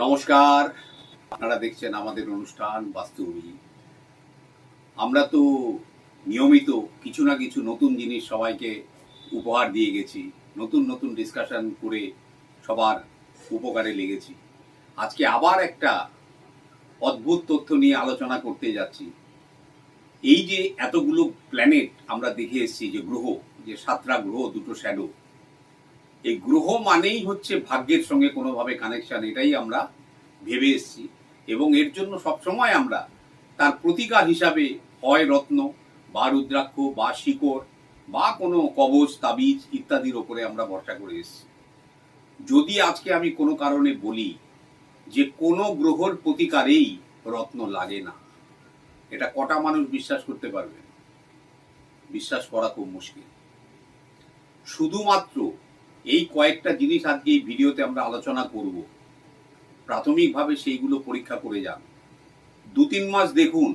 নমস্কার। আপনারা দেখছেন আমাদের অনুষ্ঠান বাস্তবী আমরা তো নিয়মিত কিছু না কিছু নতুন জিনিস সবাইকে উপহার দিয়ে গেছি, নতুন নতুন ডিসকাশন করে সবার উপকারে লেগেছি। আজকে আবার একটা অদ্ভুত তথ্য নিয়ে আলোচনা করতে যাচ্ছি। এই যে এতগুলো প্ল্যানেট আমরা দেখে এসেছি, যে গ্রহ, যে সাতটা গ্রহ, দুটো শ্যাডো এই গ্রহ মানেই হচ্ছে ভাগ্যের সঙ্গে কোনোভাবে কানেকশন এটাই আমরা ভেবে এসেছি। এবং এর জন্য সবসময় আমরা তার প্রতিকার হিসাবে হয় রত্ন, বা রুদ্রাক্ষ, বা শিকড়, বা কোনো কবচ তাবিজ ইত্যাদির ওপরে আমরা ভরসা করে এসেছি। যদি আজকে আমি কোনো কারণে বলি যে কোনো গ্রহর প্রতিকারেই রত্ন লাগে না, এটা কটা মানুষ বিশ্বাস করতে পারবে? বিশ্বাস করা খুব মুশকিল। শুধুমাত্র এই কয়েকটা জিনিস আজকে এই ভিডিওতে আমরা আলোচনা করব। প্রাথমিকভাবে সেইগুলো পরীক্ষা করে যান। দু তিন মাস দেখুন,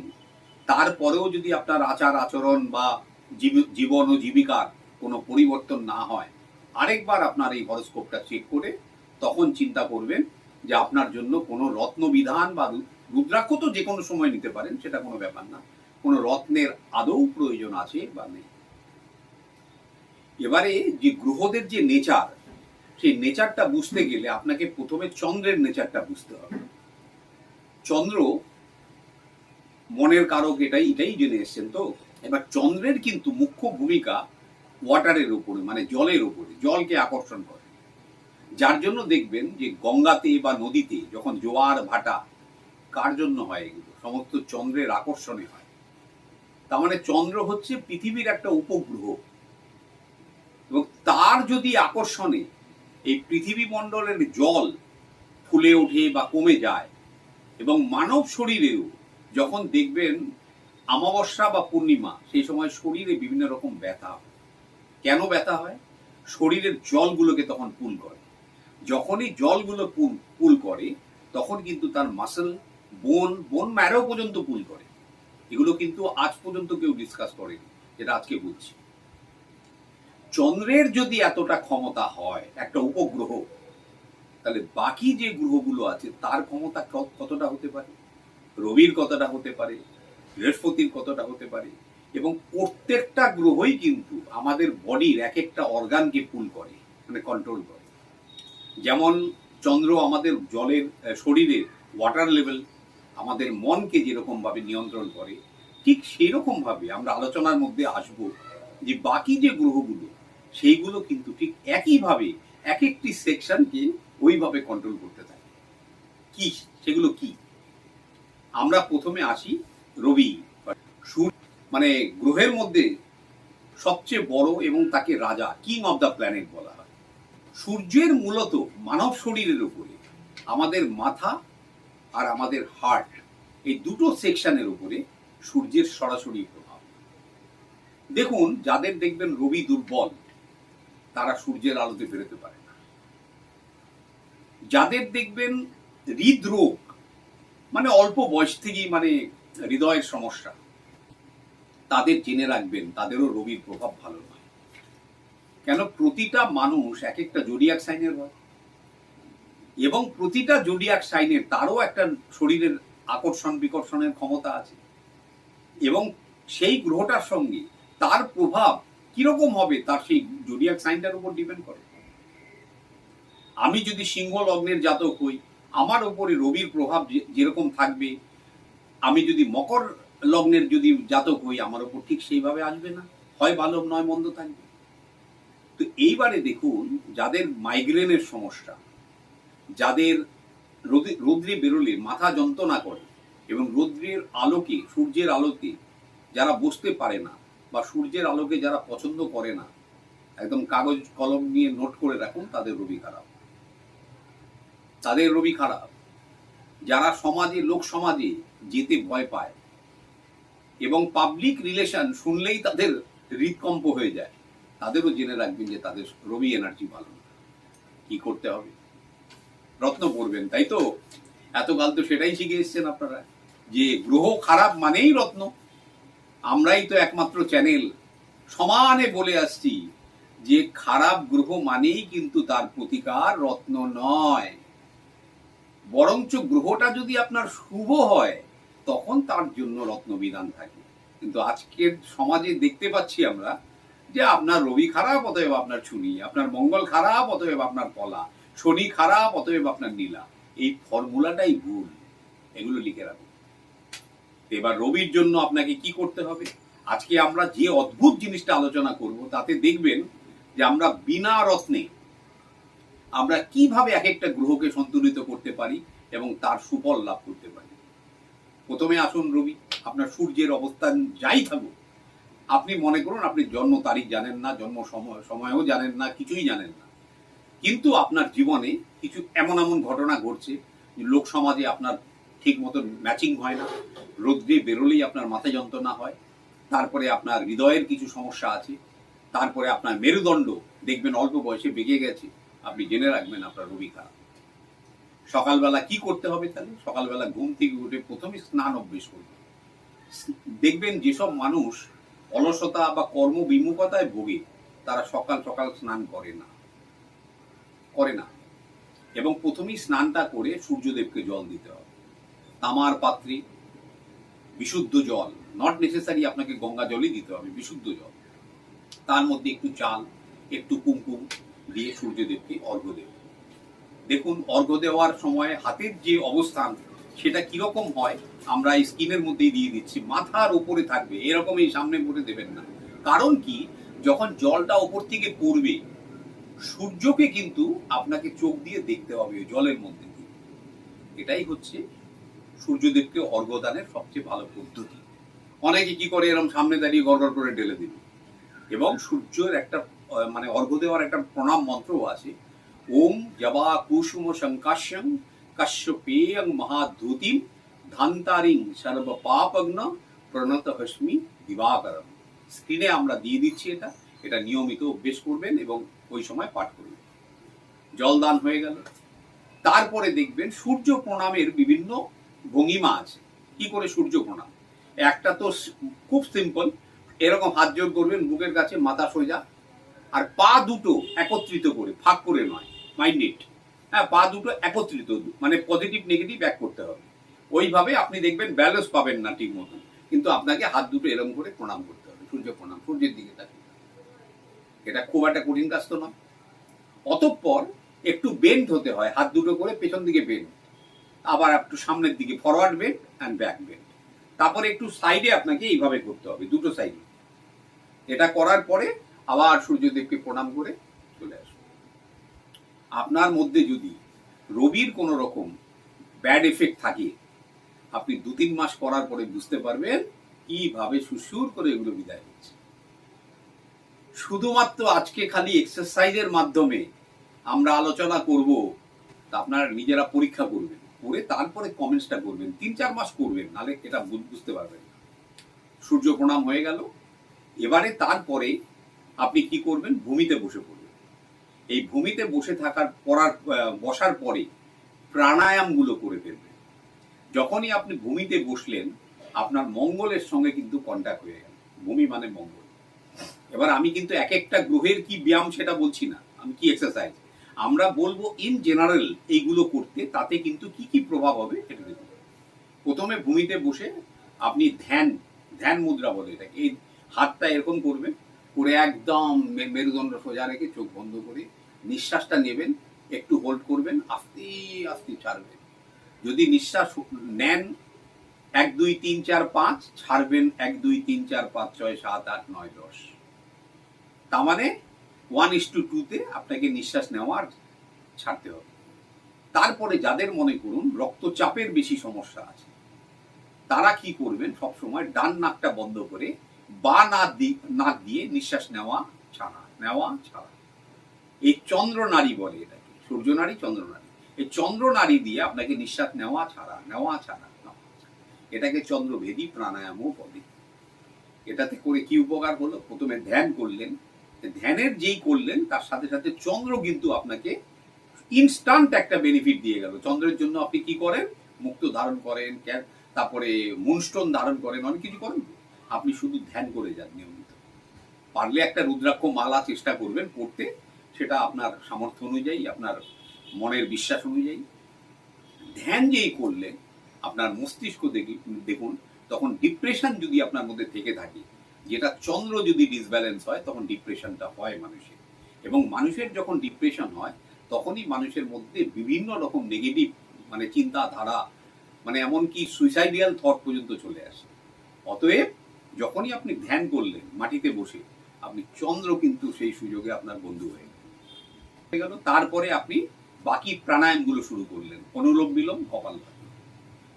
তারপরেও যদি আপনার আচার আচরণ বা জীবন ও জীবিকার কোনো পরিবর্তন না হয়, আরেকবার আপনার এই হরস্কোপটা চেক করে তখন চিন্তা করবেন যে আপনার জন্য কোনো রত্নবিধান বা রুদ্রাক্ষ তো যে কোনো সময় নিতে পারেন, সেটা কোনো ব্যাপার না। কোনো রত্নের আদৌ প্রয়োজন আছে বা নেই। এবারে যে গ্রহদের যে নেচার সেই নেচারটা বুঝতে গেলে আপনাকে প্রথমে চন্দ্রের নেচারটা বুঝতে হবে। চন্দ্র মনের কারক এটাই এটাই জেনে এসছেন তো? এবার চন্দ্রের কিন্তু মুখ্য ভূমিকা ওয়াটারের উপরে মানে জলের উপরে জলকে আকর্ষণ করে। যার জন্য দেখবেন যে গঙ্গাতে বা নদীতে যখন জোয়ার ভাটা, কার জন্য হয় এগুলো? সমস্ত চন্দ্রের আকর্ষণে হয়। তার মানে চন্দ্র হচ্ছে পৃথিবীর একটা উপগ্রহ। এবং তার যদি আকর্ষণে এই পৃথিবী মণ্ডলের জল ফুলে ওঠে বা কমে যায় এবং মানব শরীরেও যখন দেখবেন অমাবস্যা বা পূর্ণিমা, সেই সময় শরীরে বিভিন্ন রকম ব্যথা কেন ব্যথা হয়? শরীরের জলগুলোকে তখন পুল করে। যখনই জলগুলো পুল পুল করে, তখন কিন্তু তার মাসেল বোন বোন ম্যারো পর্যন্ত পুল করে। এগুলো কিন্তু আজ পর্যন্ত কেউ ডিসকাস করেনি, যেটা আজকে বুঝছি চন্দ্রের যদি এতটা ক্ষমতা হয়, একটা উপগ্রহ, তাহলে বাকি যে গ্রহগুলো আছে, তার ক্ষমতা কতটা হতে পারে? রবির কতটা হতে পারে? বৃহস্পতির কতটা হতে পারে? এবং প্রত্যেকটা গ্রহই কিন্তু আমাদের বডির এক একটা অর্গানকে পুল করে মানে কন্ট্রোল করে। যেমন চন্দ্র আমাদের জলের শরীরের ওয়াটার লেভেল আমাদের মনকে যেরকমভাবে নিয়ন্ত্রণ করে, ঠিক সেই রকমভাবে আমরা আলোচনার মধ্যে আসব যে বাকি যে গ্রহগুলো সেইগুলো কিন্তু ঠিক একইভাবে এক একটি সেকশনকে ওইভাবে কন্ট্রোল করতে থাকে কি? সেগুলো কি? আমরা প্রথমে আসি রবি। সূর্য মানে গ্রহের মধ্যে সবচেয়ে বড় এবং তাকে রাজা কিং অফ দ্য প্ল্যানেট বলা হয়। সূর্যের মূলত মানব শরীরের উপরে, আমাদের মাথা আর আমাদের হার্ট এই দুটো সেকশনের উপরে সূর্যের সরাসরি প্রভাব। দেখুন, যাদের দেখবেন রবি দুর্বল তারা সূর্যের আলোতে বেরোতে পারে না। যাদের দেখবেন হৃদরোগ মানে অল্প বয়স থেকেই মানে হৃদয়ের সমস্যা, তাদের জেনে রাখবেন, তাদেরও রবির প্রভাব ভালো নয়। কেন? প্রতিটা মানুষ এক একটা জোডিয়াক সাইনের হয়। এবং প্রতিটা জোডিয়াক সাইনের তারও একটা শরীরের আকর্ষণ, বিকর্ষণের ক্ষমতা আছে। এবং সেই গ্রহটার সঙ্গে তার প্রভাব কীরকম হবে তার সেই জোডিয়াক সাইনটার উপর ডিপেন্ড করে। আমি যদি সিংহ লগ্নের জাতক হই, আমার উপরে রবির প্রভাব যেরকম থাকবে, আমি যদি মকর লগ্নের যদি জাতক হই, আমার উপর ঠিক সেইভাবে আসবে না। হয় ভালো, নয় মন্দ থাকবে। তো এইবারে দেখুন, যাদের মাইগ্রেনের সমস্যা, যাদের রোদে- রৌদ্রে বেরোলে মাথা যন্ত্রণা করে এবং রৌদ্রের আলোকে, সূর্যের আলোকে যারা বসতে পারে না বা সূর্যের আলোকে যারা পছন্দ করে না, একদম কাগজ, কলম নিয়ে নোট করে রাখুন, তাদের রবি খারাপ। তাদের রবি খারাপ। যারা সমাজে, লোক সমাজে যেতে ভয় পায় এবং পাবলিক রিলেশন শুনলেই তাদের হৃদকম্প হয়ে যায়, তাদেরও জেনে রাখবেন যে তাদের রবি এনার্জি ভালো না। কি করতে হবে? রত্ন পড়বেন, তাই তো? এতকাল তো সেটাই শিখে এসছেন আপনারা, যে গ্রহ খারাপ মানেই রত্ন। আমরাই তো একমাত্র চ্যানেল। সমানে বলে আসছি যে খারাপ গ্রহ মানেই কিন্তু তার প্রতিকার রত্ন নয়। বরঞ্চ গ্রহটা যদি আপনার শুভ হয়, তখন তার জন্য রত্নবিধান থাকে। কিন্তু আজকের সমাজে দেখতে পাচ্ছি আমরা যে আপনার রবি খারাপ, অতএব আপনার ছুনি আপনার মঙ্গল খারাপ, অতএব আপনার কলা শনি খারাপ, অতএব আপনার নীলা। এই ফর্মুলাটাই ভুল। এগুলো লিখে রাখুন। এবার রবির জন্য আপনাকে কি করতে হবে? আজকে আমরা যে অদ্ভুত জিনিসটা আলোচনা করব, তাতে দেখবেন যে আমরা বিনা রত্নে আমরা কীভাবে এক একটা গ্রহকে সন্তুলিত করতে পারি এবং তার সুফল লাভ করতে পারি। প্রথমে আসুন রবি, আপনার সূর্যের অবস্থান যাই থাকুক। আপনি মনে করুন, আপনি জন্ম তারিখ জানেন না, জন্ম সময়, সময়ও জানেন না, কিছুই জানেন না। কিন্তু আপনার জীবনে কিছু এমন এমন ঘটনা ঘটছে লোক সমাজে আপনার ঠিক মতো ম্যাচিং হয় না। রোদ্রে বেরোলেই আপনার মাথা যন্ত্রণা হয়, তারপরে আপনার হৃদয়ের কিছু সমস্যা আছে, তারপরে আপনার মেরুদণ্ড দেখবেন অল্প বয়সে বেগে গেছে, আপনি জেনে রাখবেন আপনার রবি খারাপ সকালবেলা কি করতে হবে তাহলে? সকালবেলা ঘুম থেকে উঠে প্রথমে স্নান অভ্যেস করবে দেখবেন যেসব মানুষ অলসতা বা কর্মবিমুখতায় ভোগে, তারা সকাল সকাল স্নান করে না। করে না। এবং প্রথমেই স্নানটা করে সূর্যদেবকে জল দিতে হবে। তামার পাত্রে বিশুদ্ধ জল নট নেসেসারি আপনাকে গঙ্গা জলই দিতে হবে, বিশুদ্ধ জল। তার মধ্যে একটু চাল, একটু কুমকুম দিয়ে সূর্যদেবকে অর্ঘ্য দেবে। দেখুন, অর্ঘ্য দেওয়ার সময় হাতের যে অবস্থান, সেটা কীরকম হয়, আমরা এই স্কিনের মধ্যেই দিয়ে দিচ্ছি। মাথার ওপরে থাকবে এরকম এই সামনে পড়ে দেবেন না। কারণ কি? যখন জলটা ওপর থেকে পড়বে, সূর্যকে কিন্তু আপনাকে চোখ দিয়ে দেখতে হবে জলের মধ্যে। দিয়ে এটাই হচ্ছে সূর্যদেবকে অর্ঘ্যদানের সবচেয়ে ভালো পদ্ধতি। অনেকে কি করে এরকম সামনে দাঁড়িয়ে গড়গড় করে ঢেলে দিবে এবং সূর্যের একটা মানে অর্ঘ্য দেওয়ার একটা প্রণাম মন্ত্রও আছে, ওম জবা কুসুম শঙ্কাশ্যং কশ্যপেয়ং মহাধুতিম ধান্তারিং সর্ব পাপগ্ন প্রণত হস্মি দিবাকরম। স্ক্রিনে আমরা দিয়ে দিচ্ছি এটা এটা নিয়মিত অভ্যেস করবেন এবং ওই সময় পাঠ করবেন। জলদান হয়ে গেল। তারপরে দেখবেন সূর্য প্রণামের বিভিন্ন ভঙ্গিমা আছে। কি করে সূর্য প্রণাম একটা তো খুব সিম্পল এরকম হাত জোর করবেন, বুকের কাছে মাথা সোজা, আর পা দুটো একত্রিত করে, ফাঁক করে নয় মাইন্ডেড হ্যাঁ পা দুটো একত্রিত মানে পজিটিভ নেগেটিভ এক করতে হবে। ওইভাবে আপনি দেখবেন ব্যালেন্স পাবেন না ঠিক মতো কিন্তু আপনাকে হাত দুটো এরকম করে প্রণাম করতে হবে, সূর্য প্রণাম, সূর্যের দিকে তাকিয়ে। এটা খুব একটা কঠিন কাজ তো নয়। অতঃপর একটু বেন্ড হতে হয়, হাত দুটো করে পেছন দিকে বেন্ড আবার একটু সামনের দিকে forward bend and back bend তারপরে একটু সাইডে আপনাকে এইভাবে করতে হবে, দুটো সাইডে এটা করার পরে আবার সূর্যদেবকে প্রণাম করে চলে আসুন। আপনার মধ্যে যদি রবির কোনো রকম ব্যাড এফেক্ট থাকে, আপনি দু তিন মাস করার পরে বুঝতে পারবেন কীভাবে সুসুর করে এগুলো বিদায় হচ্ছে। শুধুমাত্র আজকে খালি এক্সারসাইজের মাধ্যমে আমরা আলোচনা করব, তা আপনারা নিজেরা পরীক্ষা করবেন। করে তারপরে কমেন্টসটা করবেন। তিন চার মাস করবেন, নাহলে এটা বুঝতে পারবেন না। সূর্য প্রণাম হয়ে গেল। এবারে তারপরে আপনি কি করবেন? ভূমিতে বসে পড়বেন। এই ভূমিতে বসে থাকার পড়ার বসার পরে প্রাণায়ামগুলো করে ফেলবেন। যখনই আপনি ভূমিতে বসলেন, আপনার মঙ্গলের সঙ্গে কিন্তু কন্ট্যাক্ট হয়ে গেল। ভূমি মানে মঙ্গল। এবার আমি কিন্তু এক একটা গ্রহের কি ব্যায়াম সেটা বলছি না। আমি কি এক্সারসাইজ আমরা বলব ইন জেনারেল এইগুলো করতে, তাতে কিন্তু কি কি প্রভাব হবে এটা দেখুন। প্রথমে ভূমিতে বসে আপনি ধ্যান ধ্যান মুদ্রা বলে এটাকে, এই হাতটা এরকম করবেন, করে একদম মেরুদণ্ড সোজা রেখে চোখ বন্ধ করে নিঃশ্বাসটা নেবেন, একটু হোল্ড করবেন, আস্তে আস্তে ছাড়বেন। যদি নিঃশ্বাস নেন, এক, দুই, তিন, চার, পাঁচ, ছাড়বেন, এক, দুই, তিন, চার, পাঁচ, ছয়, সাত, আট, নয়, দশ। তার মানে ওয়ান ইস টু টুতে আপনাকে নিঃশ্বাস নেওয়া আর ছাড়তে হবে। তারপরে যাদের মনে করুন রক্তচাপের বেশি সমস্যা আছে, তারা কি করবেন? সব সময় ডান নাকটা বন্ধ করে বা দি- নাক দিয়ে নিঃশ্বাস নেওয়া, ছাড়া নেওয়া, ছাড়া। এই চন্দ্র নারী বলে এটাকে, সূর্য নারী, চন্দ্র নারী। এই চন্দ্র নারী দিয়ে আপনাকে নিঃশ্বাস নেওয়া, ছাড়া নেওয়া, ছাড়া। এটাকে চন্দ্রভেদী প্রাণায়ামও বলে। এটাতে করে কি উপকার হলো? প্রথমে ধ্যান করলেন ধ্যানের যেই করলেন, তার সাথে সাথে চন্দ্র কিন্তু আপনাকে ইনস্ট্যান্ট একটা বেনিফিট দিয়ে গেল। চন্দ্রের জন্য আপনি কি করেন? মুক্ত ধারণ করেন তারপরে মুনস্টোন ধারণ করেন, অনেক কিছু করেন। আপনি শুধু ধ্যান করে যান নিয়মিত। পারলে একটা রুদ্রাক্ষ মালা চেষ্টা করবেন পড়তে সেটা আপনার সামর্থ্য অনুযায়ী, আপনার মনের বিশ্বাস অনুযায়ী। ধ্যান যেই করলেন, আপনার মস্তিষ্ক দেখি- দেখুন, তখন ডিপ্রেশন যদি আপনার মধ্যে থেকে থাকে যেটা চন্দ্র যদি ডিসব্যালেন্স হয়, তখন ডিপ্রেশনটা হয় মানুষের। এবং মানুষের যখন ডিপ্রেশন হয়, তখনই মানুষের মধ্যে বিভিন্ন রকম নেগেটিভ মানে চিন্তাধারা মানে এমনকি সুইসাইডিয়াল থট পর্যন্ত চলে আসে। অতএব, যখনই আপনি ধ্যান করলেন, মাটিতে বসে, আপনি চন্দ্র কিন্তু সেই সুযোগে আপনার বন্ধু হয়ে গেল। তারপরে আপনি বাকি প্রাণায়ামগুলো শুরু করলেন। অনুলোম বিলোম কপালভাতি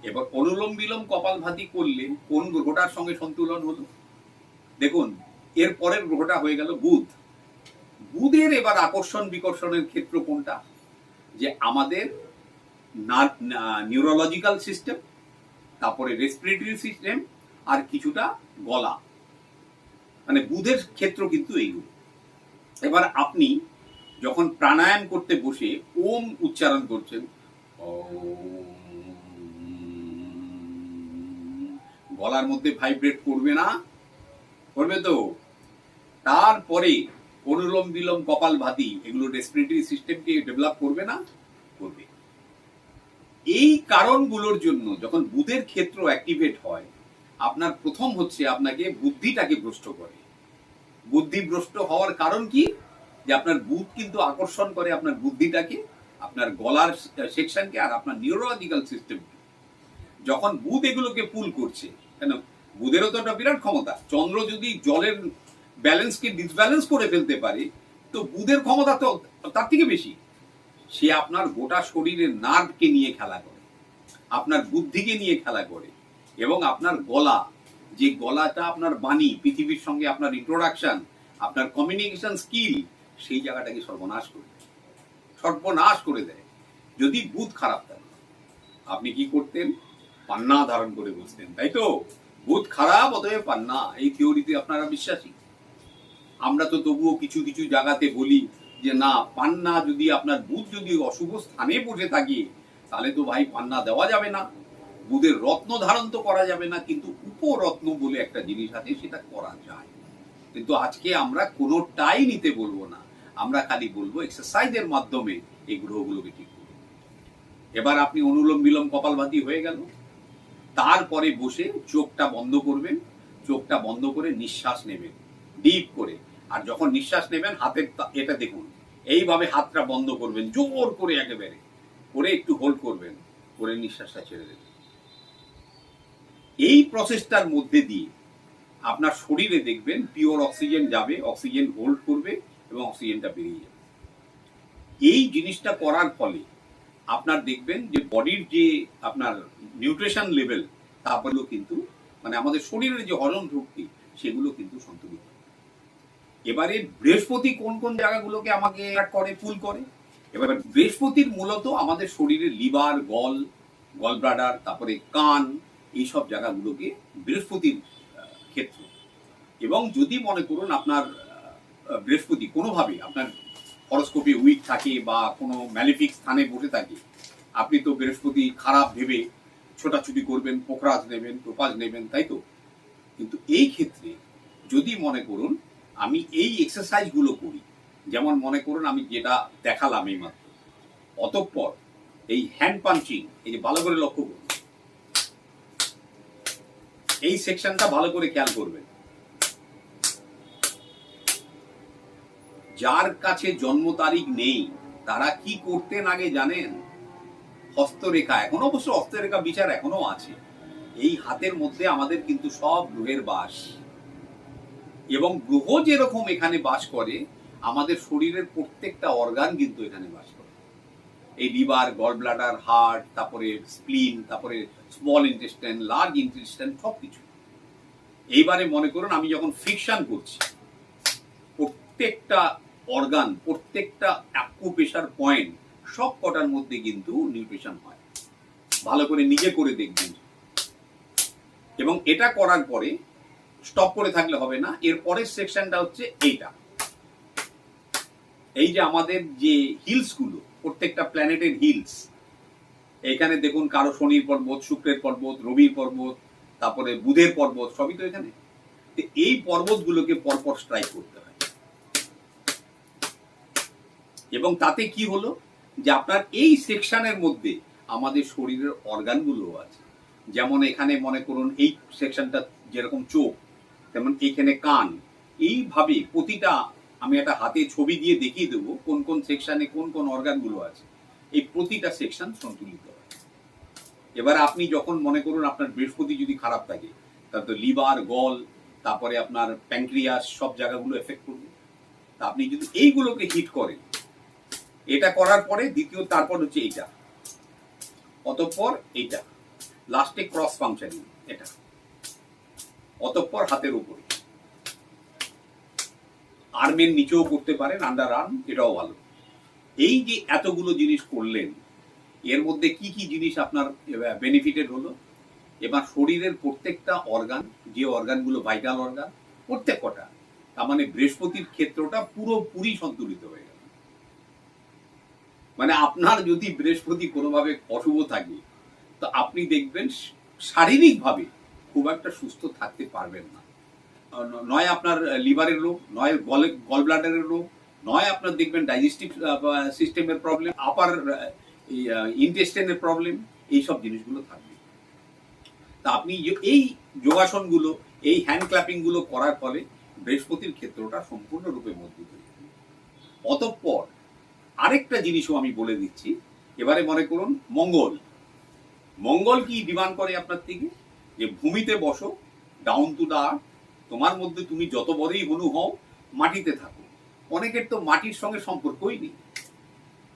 এবার অনুলোম বিলোম কপালভাতি করলে কোন গ্রহটার সঙ্গে সন্তুলন হলো? দেখুন, এর পরের গ্রহটা হয়ে গেল বুধ। বুধের এবার আকর্ষণ বিকর্ষণের ক্ষেত্র কোনটা? যে আমাদের নিউরোলজিক্যাল সিস্টেম তারপরে রেসপিরেটরি সিস্টেম আর কিছুটা গলা। মানে বুধের ক্ষেত্র কিন্তু এইগুলো। এবার আপনি যখন প্রাণায়াম করতে বসে ওম উচ্চারণ করছেন গলার মধ্যে ভাইব্রেট করবে না। করবে তো। তারপরে অনুলোম বিলোম কপাল ভাতি, এগুলো রেসপিরেটরি সিস্টেমকে ডেভেলপ করবে না? করবে। এই কারণগুলোর জন্য যখন বুধের ক্ষেত্র অ্যাক্টিভেট হয়, আপনার প্রথম হচ্ছে আপনাকে বুদ্ধিটাকে ভ্রষ্ট করে। বুদ্ধি ভ্রষ্ট হওয়ার কারণ কি? যে আপনার বুধ কিন্তু আকর্ষণ করে আপনার বুদ্ধিটাকে, আপনার গলার সেকশনকে আর আপনার নিউরোলজিক্যাল সিস্টেমকে যখন বুধ এগুলোকে পুল করছে, কেন? বুধেরও তো একটা বিরাট ক্ষমতা। চন্দ্র যদি জলের ব্যালেন্সকে ডিসব্যালেন্স করে ফেলতে পারে, তো বুধের ক্ষমতা তো তার থেকে বেশি। সে আপনার গোটা শরীরের নার্ভকে নিয়ে খেলা করে, আপনার বুদ্ধিকে নিয়ে খেলা করে, এবং আপনার গলা, যে গলাটা আপনার বাণী, পৃথিবীর সঙ্গে আপনার ইন্ট্রোডাকশন আপনার কমিউনিকেশন স্কিল সেই জায়গাটাকে সর্বনাশ করে দেয়। সর্বনাশ করে দেয়। যদি বুধ খারাপ থাকে, আপনি কি করতেন? পান্না ধারণ করে বসতেন, তাই তো? বুধ খারাপ অতএব পান্না এই থিওরিতে আপনারা বিশ্বাসী। আমরা তো তবুও কিছু কিছু জায়গাতে বলি যে, না, পান্না যদি আপনার বুধ যদি অশুভ স্থানে বসে থাকে, তাহলে তো ভাই পান্না দেওয়া যাবে না। বুধের রত্ন ধারণ তো করা যাবে না, কিন্তু উপরত্ন বলে একটা জিনিস আছে, সেটা করা যায়। কিন্তু আজকে আমরা কোনোটাই নিতে বলব না। আমরা খালি বলব এক্সারসাইজের মাধ্যমে এই গ্রহগুলোকে ঠিক করুন। এবার আপনি অনুলোম বিলোম কপালভাতি হয়ে গেল। তারপরে বসে চোখটা বন্ধ করবেন, চোখটা বন্ধ করে নিঃশ্বাস নেবেন ডিপ করে। আর যখন নিঃশ্বাস নেবেন, হাতের এটা দেখুন, এইভাবে হাতটা বন্ধ করবেন, জোর করে একেবারে। করে একটু হোল্ড করবেন, করে নিঃশ্বাসটা ছেড়ে দেবেন। এই প্রসেসটার মধ্যে দিয়ে আপনার শরীরে দেখবেন পিওর অক্সিজেন যাবে অক্সিজেন হোল্ড করবে এবং অক্সিজেনটা বেরিয়ে যাবে। এই জিনিসটা করার ফলে আপনার দেখবেন যে বডির যে আপনার নিউট্রিশন লেভেল তারপরেও কিন্তু মানে আমাদের শরীরের যে হজম শক্তি, সেগুলো কিন্তু সন্তুলিত। এবারে বৃহস্পতি কোন কোন জায়গাগুলোকে আমাকে করে ফুল করে? এবার বৃহস্পতির মূলত আমাদের শরীরের লিভার গল গল ব্রাডার তারপরে কান, এইসব জায়গাগুলোকে বৃহস্পতির ক্ষেত্র। এবং যদি মনে করুন আপনার বৃহস্পতি কোনোভাবে আপনার হরস্কোপে উইক থাকে বা কোনো ম্যালিফিক স্থানে বসে থাকে, আপনি তো বৃহস্পতি খারাপ ভেবে ছোটাছুটি করবেন, পোখরাজ নেবেন, টোপাজ নেবেন, তাই তো? কিন্তু এই ক্ষেত্রে যদি মনে করুন, আমি এই এক্সারসাইজগুলো করি, যেমন মনে করুন আমি যেটা দেখালাম এই মাত্র অতঃপর এই হ্যান্ড পাঞ্চিং এই যে ভালো করে লক্ষ্য করুন, এই সেকশনটা ভালো করে খেয়াল করবেন। যার কাছে জন্ম তারিখ নেই, তারা কি করতেন আগে জানেন? হস্তরেখা, এখনও অবশ্য হস্তরেখা বিচার এখনও আছে। এই হাতের মধ্যে আমাদের কিন্তু সব গ্রহের বাস। এবং গ্রহ যেরকম এখানে বাস করে, আমাদের শরীরের প্রত্যেকটা অর্গান কিন্তু এখানে বাস করে। এই লিভার গল ব্লাডার হার্ট তারপরে স্প্লিন তারপরে স্মল ইন্টেস্টাইন লার্জ ইন্টেস্টাইন সব কিছু এইবারে মনে করুন, আমি যখন ফিকশন করছি, প্রত্যেকটা অর্গান প্রত্যেকটা অ্যাকুপেশার পয়েন্ট সব কটার মধ্যে কিন্তু নিউট্রিশন হয়। ভালো করে নিজে করে দেখবেন। এবং এটা করার পরে স্টপ করে থাকলে হবে না। এর পরের সেকশনটা হচ্ছে এইটা। এই যে আমাদের যে হিলসগুলো, প্রত্যেকটা প্ল্যানেটের হিলস এখানে দেখুন কারও শনির পর্বত, শুক্রের পর্বত, রবির পর্বত, তারপরে বুধের পর্বত, সবই তো এখানে। এই পর্বতগুলোকে পরপর স্ট্রাইক করতে এবং তাতে কি হলো? যে আপনার এই সেকশনের মধ্যে আমাদের শরীরের অর্গানগুলো আছে। যেমন এখানে মনে করুন এই সেকশনটা যেরকম চোখ, তেমন এখানে কান। এইভাবে প্রতিটা আমি একটা হাতে ছবি দিয়ে দেখিয়ে দেবো কোন কোন সেকশনে কোন কোন অর্গানগুলো আছে। এই প্রতিটা সেকশন সন্তুলিত এবার আপনি যখন মনে করুন আপনার বৃহস্পতি যদি খারাপ থাকে, তাহলে তো লিভার, গল, তারপরে আপনার প্যাঙ্ক্রিয়াস সব জায়গাগুলো এফেক্ট করবে। তা আপনি যদি এইগুলোকে হিট করেন এটা করার পরে দ্বিতীয়, তারপর হচ্ছে এইটা। অতঃপর এইটা। লাস্টে ক্রস ফাংশনিং এটা। অতঃপর হাতের উপরে। আর্মের নিচেও করতে পারেন আন্ডার আর্ম এটাও ভালো। এই যে এতগুলো জিনিস করলেন, এর মধ্যে কি কি জিনিস আপনার বেনিফিটেড হলো? এবার শরীরের প্রত্যেকটা অর্গান যে অর্গানগুলো ভাইটাল অর্গান প্রত্যেক কটা, তার মানে বৃহস্পতির ক্ষেত্রটা পুরোপুরি সন্তুলিত হয়ে মানে আপনার যদি বৃহস্পতি কোনোভাবে অশুভ থাকে, তো আপনি দেখবেন শারীরিকভাবে খুব একটা সুস্থ থাকতে পারবেন না। নয় আপনার লিভারের রোগ, নয় গল গল ব্লাডারের রোগ, নয় আপনার দেখবেন ডাইজেস্টিভ সিস্টেমের প্রবলেম, আপার ইন্টেস্টেনের প্রবলেম, এইসব জিনিসগুলো থাকবে। তা আপনি এই যোগাসনগুলো, এই হ্যান্ড ক্ল্যাপিংগুলো করার ফলে বৃহস্পতির ক্ষেত্রটা সম্পূর্ণরূপে মজবুত হয়ে অতঃপর আরেকটা জিনিসও আমি বলে দিচ্ছি। এবারে মনে করুন, মঙ্গল। মঙ্গল কি ডিমান্ড করে আপনার থেকে যে ভূমিতে বসো ডাউন টু দা তোমার মধ্যে তুমি যত বড়ই হনু হও, মাটিতে থাকো। অনেকের তো মাটির সঙ্গে সম্পর্কই নেই।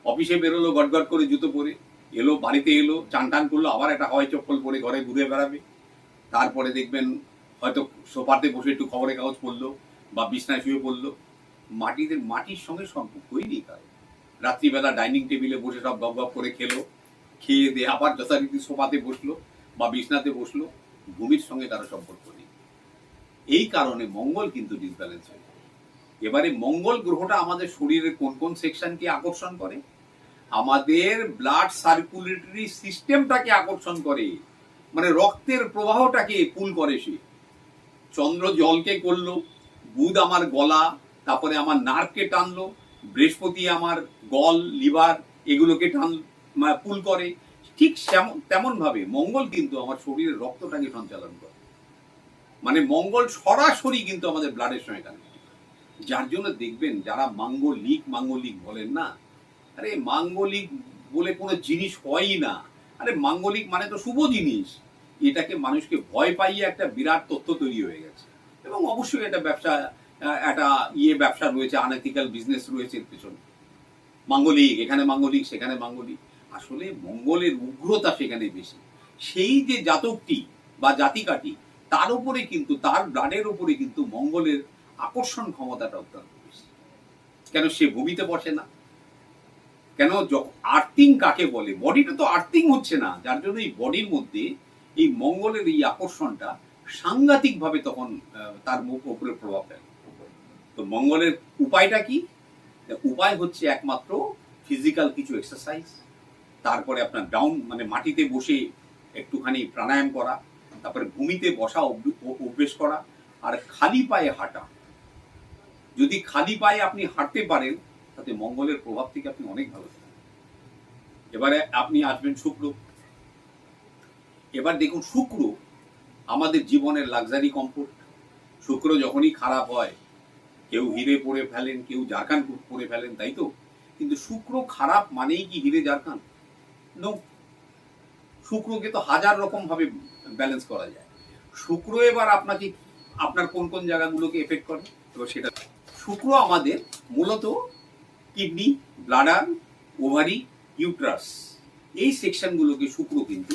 অফিসে বেরোলো, গটগট করে জুতো পরে, এলো, বাড়িতে এলো চান টান করল, আবার একটা হয় চপ্পল পরে ঘরে ঘুরে বেড়াবে। তারপরে দেখবেন, হয়তো সোফাতে বসে একটু খবরের কাগজ পড়ল বা বিছনায় শুয়ে পড়ল। মাটিদের, মাটির সঙ্গে সম্পর্কই নেই কারও। রাত্রিবেলা ডাইনিং টেবিলে বসে সব গপ গপ করে খেলো, খেয়ে দিয়ে আবার যথারীতি সোফাতে বসল বা বিছনাতে বসল, ভূমির সঙ্গে কারও সম্পর্ক নেই। এই কারণে মঙ্গল কিন্তু ডিসব্যালেন্স হয়ে এবারে মঙ্গল গ্রহটা আমাদের শরীরের কোন কোন সেকশনকে আকর্ষণ করে? আমাদের ব্লাড সার্কুলেটরি সিস্টেমটাকে আকর্ষণ করে। মানে রক্তের প্রবাহটাকে পুল করে সে। চন্দ্র জলকে করল, বুধ আমার গলা, তারপরে আমার নার্ভকে টানলো বৃহস্পতি আমার গল, লিভার এগুলোকে টান পুল করে। ঠিক তেমন ভাবে মঙ্গল কিন্তু আমার শরীরের রক্তটাকে সঞ্চালন করে। মানে মঙ্গল সরাসরি কিন্তু আমাদের ব্লাডের সঙ্গে কানেক্ট যার জন্য দেখবেন যারা মাঙ্গলিক মাঙ্গলিক বলেন না, আরে মাঙ্গলিক বলে কোনো জিনিস হয়ই না। আরে মাঙ্গলিক মানে তো শুভ জিনিস। এটাকে মানুষকে ভয় পাইয়ে একটা বিরাট তথ্য তৈরি হয়ে গেছে। এবং অবশ্যই এটা ব্যবসা একটা ইয়ে ব্যবসা রয়েছে আনএথিক্যাল বিজনেস রয়েছে পেছনে। মাঙ্গলিক, এখানে মাঙ্গলিক, সেখানে মাঙ্গলিক। আসলে মঙ্গলের উগ্রতা সেখানে বেশি। সেই যে জাতকটি বা জাতিকাটি, তার উপরে কিন্তু, তার ব্লাডের উপরে কিন্তু মঙ্গলের আকর্ষণ ক্ষমতাটা অত্যন্ত বেশি। কেন সে ভূমিতে বসে না? কেন আর্থিং কাকে বলে? বডিটা তো আর্থিং হচ্ছে না। যার জন্য এই বডির মধ্যে এই মঙ্গলের এই আকর্ষণটা সাংঘাতিক ভাবে তখন তার মুখ উপরে প্রভাব ফেলে। তো মঙ্গলের উপায়টা কি? উপায় হচ্ছে একমাত্র ফিজিক্যাল কিছু এক্সারসাইজ তারপরে আপনার ডাউন মানে মাটিতে বসে একটুখানি প্রাণায়াম করা, তারপরে ভূমিতে বসা অভ্য- অভ্যেস করা, আর খালি পায়ে হাঁটা। যদি খালি পায়ে আপনি হাঁটতে পারেন, তাতে মঙ্গলের প্রভাব থেকে আপনি অনেক ভালো থাকেন এবারে আপনি আসবেন শুক্র। এবার দেখুন শুক্র আমাদের জীবনের লাক্সারি কমফোর্ট শুক্র যখনই খারাপ হয় কেউ হিরে পড়ে ফেলেন, কেউ জারখান পড়ে ফেলেন, তাই তো? কিন্তু শুক্র খারাপ মানেই কি হিরে জারখান নো শুক্রকে তো হাজার রকম ভাবে ব্যালেন্স করা যায়। শুক্র এবার আপনাকে, আপনার কোন কোন জায়গাগুলোকে এফেক্ট করে? এবার সেটা শুক্র আমাদের মূলত কিডনি, ব্লাডার, ওভারি, ইউট্রাস, এই সেকশনগুলোকে শুক্র কিন্তু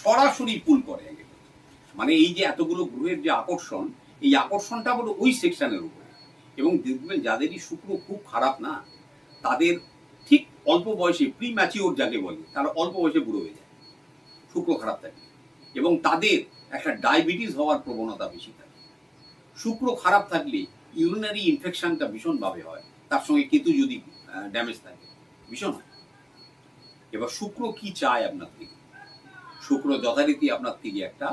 সরাসরি পুল করে। মানে এই যে এতগুলো গ্রহের যে আকর্ষণ, এই আকর্ষণটা হলো ওই সেকশনের উপরে। এবং দেখবেন যাদেরই শুক্র খুব খারাপ না, তাদের ঠিক অল্প বয়সে প্রি ম্যাচিওর যাকে বলে, তারা অল্প বয়সে বুড়ো হয়ে যায়, শুক্র খারাপ থাকে। এবং তাদের একটা ডায়াবেটিস হওয়ার প্রবণতা বেশি থাকে। শুক্র খারাপ থাকলে ইউরিনারি ইনফেকশনটা ভীষণভাবে হয়, তার সঙ্গে কেতু যদি ড্যামেজ থাকে, ভীষণ হয়। এবার শুক্র কি চায় আপনার থেকে? শুক্র যথারীতি আপনার থেকে একটা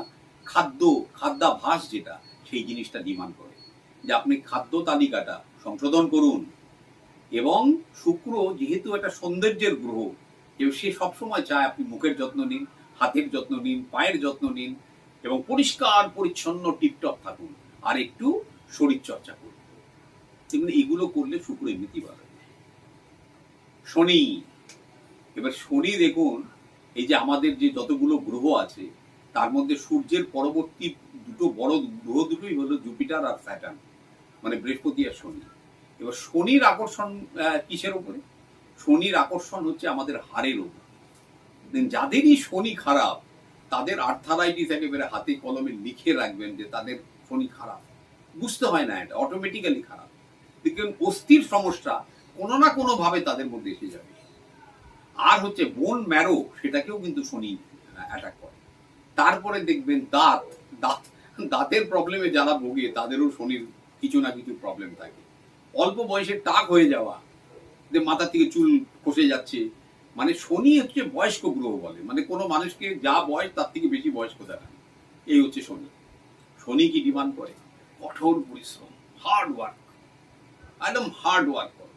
খাদ্য, খাদ্যাভাস যেটা, সেই জিনিসটা ডিমান্ড করে। যে আপনি খাদ্য তালিকাটা সংশোধন করুন। এবং শুক্র যেহেতু একটা সৌন্দর্যের গ্রহ সে সবসময় চায় আপনি মুখের যত্ন নিন, হাতের যত্ন নিন, পায়ের যত্ন নিন এবং পরিষ্কার, পরিচ্ছন্ন, টিপটপ থাকুন আর একটু শরীর চর্চা করুন। কিন্তু এগুলো করলে শুক্র এমনিতেই ভালো। শনি, এবার শনি দেখুন, এই যে আমাদের যে যতগুলো গ্রহ আছে, তার মধ্যে সূর্যের পরবর্তী দুটো বড় গ্রহ দুটোই হলো জুপিটার আর স্যাটার্ন। মানে বৃহস্পতি আর শনি। এবার শনির আকর্ষণ কিসের উপরে? শনির আকর্ষণ হচ্ছে আমাদের হাড়ের উপর। যাদেরই শনি খারাপ, তাদের আর্থারাইটিস একেবারে হাতে কলমে লিখে রাখবেন যে তাদের শনি খারাপ। বুঝতে হয় না এটা অটোমেটিক্যালি খারাপ। দেখবেন অস্থির সমস্যা কোনো না কোনোভাবে তাদের মধ্যে এসে যাবে। আর হচ্ছে বোন ম্যারো সেটাকেও কিন্তু শনি অ্যাটাক করে। তারপরে দেখবেন দাঁত দাঁত, দাঁতের প্রবলেমে যারা ভোগে, তাদেরও শনির কিছু না কিছু প্রবলেম থাকে। অল্প বয়সে টাক হয়ে যাওয়া, যে মাথা থেকে চুল খসে যাচ্ছে মানে শনি হচ্ছে বয়স্ক গ্রহ বলে। মানে কোনো মানুষকে যা বয়স, তার থেকে বেশি বয়স্ক দেখায় এই হচ্ছে শনি। শনি কি ডিমান্ড করে? কঠোর পরিশ্রম হার্ড ওয়ার্ক একদম হার্ড ওয়ার্ক করো।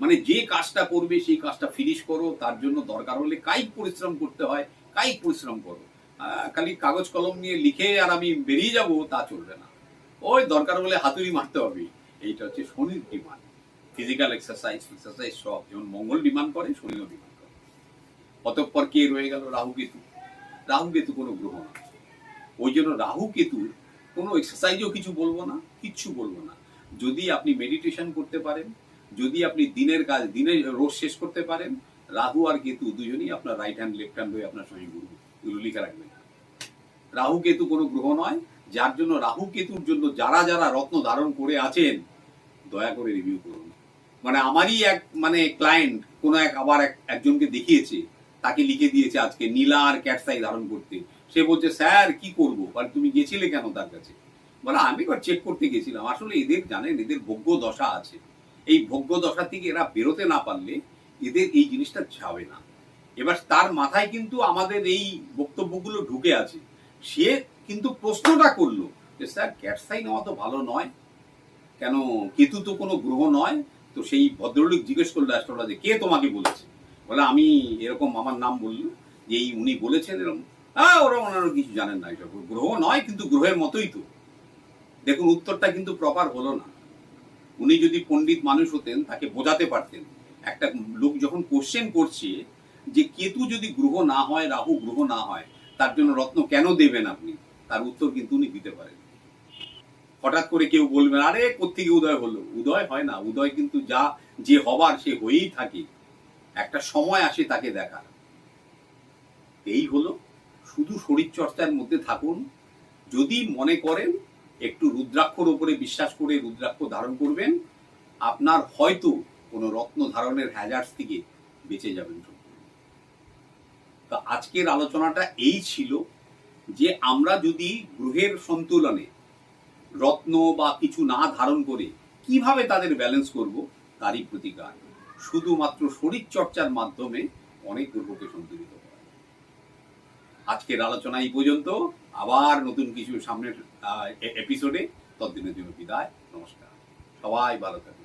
মানে যে কাজটা করবে, সেই কাজটা ফিনিশ করো, তার জন্য দরকার হলে কায়িক পরিশ্রম করতে হয়, কায়িক পরিশ্রম করো। খালি কাগজ কলম নিয়ে লিখে আর আমি বেরিয়ে যাব, তা চলবে না। ওই দরকার হলে হাতুড়ি মারতে হবে। এইটা হচ্ছে শনির ডিমান্ড। ফিজিক্যাল এক্সারসাইজ এক্সারসাইজ সব। যেমন মঙ্গল ডিমান্ড করে শনিও ডিমান্ড করে। অতঃপর কে রয়ে গেল? রাহু কেতু। রাহু কেতু কোনো গ্রহ না। ওই জন্য রাহু কেতুর কোনো এক্সারসাইজও কিছু বলব না, কিচ্ছু বলব না। যদি আপনি মেডিটেশন করতে পারেন, যদি আপনি দিনের কাজ দিনে রোজ শেষ করতে পারেন, রাহু আর কেতু দুজনেই আপনার রাইট হ্যান্ড লেফট হ্যান্ড হয়ে আপনার সঙ্গে গুরু লিখে রাখবেন। রাহু কেতু কোনো গ্রহ নয় যার জন্য রাহু কেতুর জন্য যারা যারা রত্ন ধারণ করে আছেন, দয়া করে রিভিউ করুন। মানে আমারই এক মানে ক্লায়েন্ট কোনো এক, আবার এক, একজনকে দেখিয়েছে, তাকে লিখে দিয়েছে আজকে, নীলা আর ক্যাটসাই ধারণ করতে। সে বলছে, স্যার, কি করব? মানে তুমি গেছিলে কেন তার কাছে? বলে, আমি এবার চেক করতে গেছিলাম। আসলে এদের জানেন, এদের ভোগ্য দশা আছে। এই ভোগ্য দশা থেকে এরা বেরোতে না পারলে এদের এই জিনিসটা যাবে না। এবার তার মাথায় কিন্তু আমাদের এই বক্তব্যগুলো ঢুকে আছে। সে কিন্তু প্রশ্নটা করল যে, স্যার ক্যাটসাই নেওয়া তো ভালো নয়। কেন? কেতু তো কোনো গ্রহ নয়। তো সেই ভদ্রলোক জিজ্ঞেস করল অ্যাস্ট্রোলজি, কে তোমাকে বলেছে? বলে, আমি এরকম আমার নাম বলল যে এই উনি বলেছেন এরকম। হ্যাঁ ওরা ওনারা কিছু জানেন না এসব। গ্রহ নয়, কিন্তু গ্রহের মতোই তো। দেখুন, উত্তরটা কিন্তু প্রপার হলো না। উনি যদি পণ্ডিত মানুষ হতেন, তাকে বোঝাতে পারতেন। একটা লোক যখন কোশ্চেন করছে যে, কেতু যদি গ্রহ না হয়, রাহু গ্রহ না হয়, তার জন্য রত্ন কেন দেবেন আপনি? তার উত্তর কিন্তু উনি দিতে পারেন। হঠাৎ করে কেউ বলবেন, আরে, কোত্থেকে উদয় হলো? উদয় হয় না, উদয় কিন্তু যা, যে হবার সে হয়েই থাকে। একটা সময় আসে তাকে দেখার। এই হলো শুধু শরীর চর্চার মধ্যে থাকুন। যদি মনে করেন, একটু রুদ্রাক্ষর ওপরে বিশ্বাস করে রুদ্রাক্ষ ধারণ করবেন, আপনার হয়তো কোনো রত্ন ধারণের হ্যাজার্স থেকে বেঁচে যাবেন। তো আজকের আলোচনাটা এই ছিল। যে আমরা যদি গ্রহের সন্তুলনে রত্ন বা কিছু না ধারণ করে কীভাবে তাদের ব্যালেন্স করব, তারই প্রতিকার। শুধুমাত্র শরীর চর্চার মাধ্যমে অনেক গ্রহকে সন্তুলিত করা। আজকের আলোচনা এই পর্যন্ত। আবার নতুন কিছু সামনের এপিসোডে ততদিনের জন্য বিদায়। নমস্কার। সবাই ভালো থাকবে